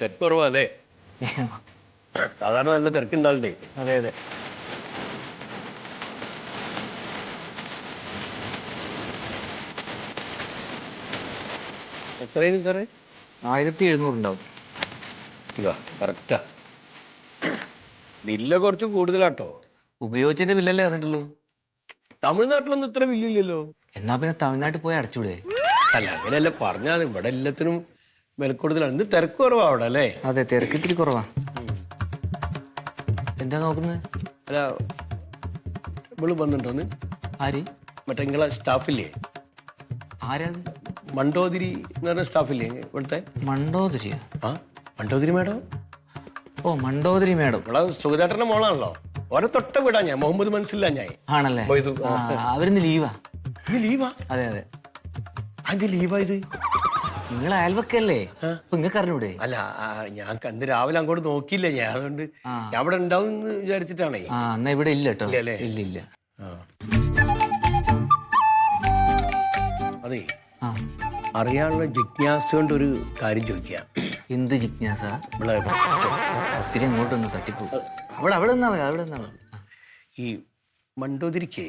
തിരക്ക് കുറവല്ലേ സാധാരണ നല്ല തിരക്കുണ്ടാവണ്ടേ? അതെ അതെ. എത്രയും സാറേ? ആയിരത്തി ഇതാ കറക്റ്റാ ബില്ല് കുറച്ച് കൂടുതലാട്ടോ. ഉപയോഗിച്ചതിന്റെ ബില്ലല്ലേ വന്നിട്ടുള്ളൂ തമിഴ്നാട്ടിലൊന്നും ഇത്ര ബില്ലില്ലല്ലോ എന്നാ പിന്നെ തമിഴ്നാട്ടിൽ പോയി അടച്ചൂടെ? അല്ല അങ്ങനെയല്ല പറഞ്ഞാൽ ഇവിടെ എല്ലാത്തിനും വിലക്കൂടുതലാണ് ഇത് ഇന്ന് തിരക്ക് കുറവാ അവിടെ അല്ലേ? അതെ തിരക്കിത്തിരി കുറവാ. എന്താ നോക്കുന്നത് അല്ല ഇവൾ വന്നിട്ടോന്ന് ആര്? മറ്റേ നിങ്ങളെ സ്റ്റാഫില്ലേ? ആരാത്? മണ്ടോതിരി എന്ന് പറഞ്ഞ സ്റ്റാഫില്ലേ ഇവിടുത്തെ? മണ്ടോതിരിയോ? ആ മണ്ടോതിരി മേഡം. ഓ മണ്ടോതിരി മേഡം. ഇവിടെ സുഖചേട്ടന്റെ മോളാണല്ലോ. ഓരെ തൊട്ട വിടാ ഞാൻ. മുഹമ്മദ് മനസ്സില്ല ഞാൻ. ആണല്ലേ? ആ, അവരിന്ന് ലീവാ. ഇത് ലീവാ? അതെ അതെ. അത് ലീവാ ഇത്? നിങ്ങൾ അയൽവക്കല്ലേ? അപ്പൊ നിങ്ങൾക്ക് അറിഞ്ഞൂടെ? അല്ല ആ, ഞാൻ കണ്ട് രാവിലെ അങ്ങോട്ട് നോക്കിയില്ല ഞാൻ. അതുകൊണ്ട് ഞാൻ അവിടെ ഉണ്ടാവും എന്ന് വിചാരിച്ചിട്ടാണേ. ആ എന്നാ ഇവിടെ ഇല്ല കേട്ടോ ഇല്ല? ഇല്ല ഇല്ല. ആ. അതെ. ആ. അറിയാനുള്ള ജിജ്ഞാസ കൊണ്ട് ഒരു കാര്യം ചോദിക്കാം. എന്ത് ജിജ്ഞാസ? ഇവിടെ ഒത്തിരി അങ്ങോട്ടൊന്ന് തട്ടിപ്പോ അവിടെ അവിടെ നിന്നാ മതി അവിടെ നിന്നാ മതി ഈ മണ്ടോതിരിക്കേ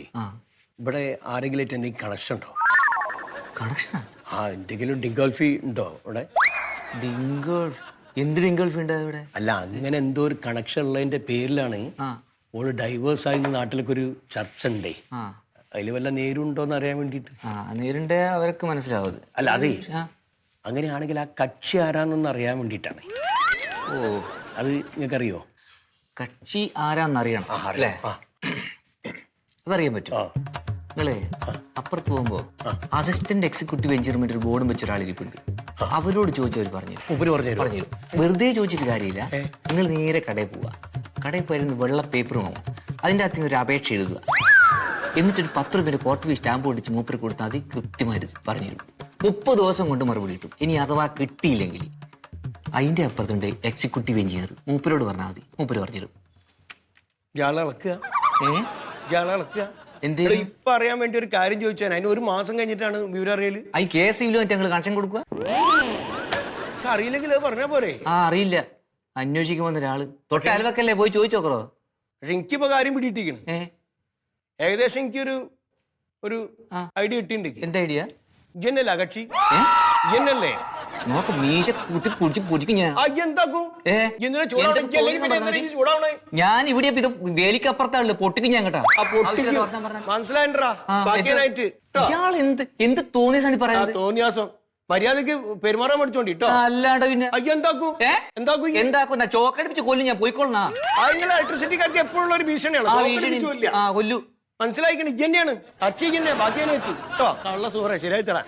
ഇവിടെ ആരെങ്കിലും ആയിട്ട് എന്തെങ്കിലും കണക്ഷൻ ഉണ്ടോ? കണക്ഷൻ ആ എന്തെങ്കിലും ഡിഗോൾഫി ഉണ്ടോ ഇവിടെ എന്ത് ഡിങ്കോൾഫ് ഉണ്ടോ ഇവിടെ അല്ല അങ്ങനെ എന്തോ ഒരു കണക്ഷൻ ഉള്ളതിന്റെ പേരിലാണ് ഓൾ ഡൈവേഴ്സ് ആയി നാട്ടിലൊക്കെ ഒരു ചർച്ച ഉണ്ടേ. അതിൽ വല്ല നേരുണ്ടോന്ന് അറിയാൻ വേണ്ടിട്ട് ആ നേരിന്റെ അവർക്ക് മനസ്സിലാവും അല്ല അതെ. അങ്ങനെയാണെങ്കിൽ ആ കക്ഷി ആരാന്നൊന്ന് അറിയാൻ വേണ്ടിട്ടാണ് ഓ. അത് നിങ്ങൾക്കറിയോ? കക്ഷി ആരാന്നറിയണം അറിയണം അല്ലേ? അതറിയാൻ പറ്റും. നിങ്ങളെ അപ്പുറത്ത് പോകുമ്പോ അസിസ്റ്റന്റ് എക്സിക്യൂട്ടീവ് എഞ്ചിനീയർ ഒരു ബോർഡും വെച്ച ഒരാളിരിപ്പുണ്ട്. അവരോട് മൂപ്പര് പറഞ്ഞു പറഞ്ഞു വെറുതെ ചോദിച്ചിട്ട് കാര്യമില്ല. നിങ്ങൾ നേരെ കടയിൽ പോവുക. കടയിൽ പോയിരുന്നു വെള്ള പേപ്പർ വാങ്ങും അതിന്റെ അകത്ത് ഒരു അപേക്ഷ എഴുതുക. എന്നിട്ടൊരു പത്ത് രൂപയുടെ കോട്ടവി സ്റ്റാമ്പ് ഒടിച്ച് മൂപ്പര് കൊടുത്താൽ അത് കൃത്യമായി പറഞ്ഞു തരും മുപ്പത് ദിവസം കൊണ്ട് മറുപടി കിട്ടും. ഇനി അഥവാ കിട്ടിയില്ലെങ്കിൽ അതിന്റെ അപ്പുറത്തുണ്ട് എക്സിക്യൂട്ടീവ് എഞ്ചിനീയർ മൂപ്പരോട് പറഞ്ഞാൽ മതി. മൂപ്പര് പറഞ്ഞു തരും ഇയാളെ ഇളക്കുക. ഏ? ഇയാളെ ഇളക്കുക. എന്ത്? ഇപ്പൊ അറിയാൻ വേണ്ടി ഒരു കാര്യം ചോദിച്ചാൽ അതിന് ഒരു മാസം കഴിഞ്ഞിട്ടാണ് വിവരം അറിയൽ. ഈ കെ എസ് മറ്റേ ഞങ്ങൾ കണക്ഷൻ കൊടുക്കുക എനിക്ക് അറിയില്ലെങ്കിൽ അത് പറഞ്ഞാ പോരെ. ആ അറിയില്ല. അന്വേഷിക്കുമെന്ന ഒരാൾ തൊട്ട അയൽവക്കല്ലേ പോയി ചോദിച്ചോക്കറോ? പക്ഷെ എനിക്കിപ്പോ കാര്യം പിടിയിട്ടിരിക്കണം. ഏകദേശം എനിക്കൊരു ഒരു. ഐഡിയ കിട്ടിയിട്ടുണ്ട് എന്താ ഐഡിയ? ഇന്നല്ല കക്ഷി? നോക്ക് മീശ കുത്തി പൊടിച്ച് പൊടിക്കും ഞാൻ. എന്താക്കും ഞാൻ ഇവിടെ ഇത് വേലിക്കപ്പുറത്താണല്ലോ പൊട്ടിക്കും ഞാൻ കേട്ടാ. ഇയാൾ എന്ത്? എന്ത് തോന്നിയതാണ് പറയുന്നത്? തോന്നിയാസം. മര്യാദയ്ക്ക് പെരുമാറാൻ പഠിച്ചോണ്ടി കേട്ടോ അല്ലാണ്ട് പിന്നെ. അയ്യോ എന്താക്കൂ എന്താക്കും ഈ? എന്താക്കുന്ന ചോക്കടിപ്പിച്ച് കൊല്ലു ഞാൻ. പോയിക്കൊള്ളണ. ഇലക്ട്രിസിറ്റി ഇലക്ട്രിസിറ്റിക്കാർക്ക് എപ്പോഴുള്ള ഒരു ഭീഷണിയാണ്. ആ കൊല്ലു. മനസ്സിലായിക്കണ ഇജ്ജ് തന്നെയാണ്. കക്ഷി ഇജ്ജന്നെ ബാക്കി എത്തി കേട്ടോ കള്ള സുഹറേ ശരിയായി തരാം.